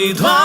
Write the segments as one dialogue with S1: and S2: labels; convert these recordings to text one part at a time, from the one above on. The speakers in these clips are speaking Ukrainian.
S1: হৃদয়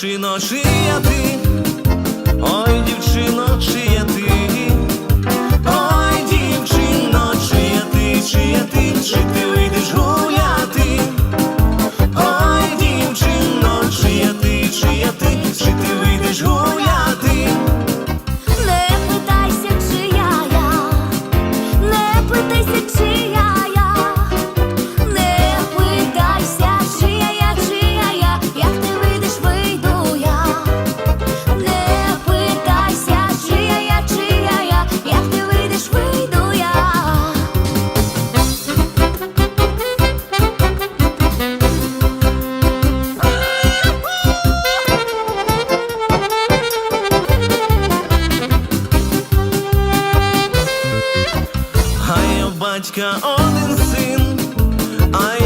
S1: Шино, шия ти, ой, дівчино, шия ти. батька один син.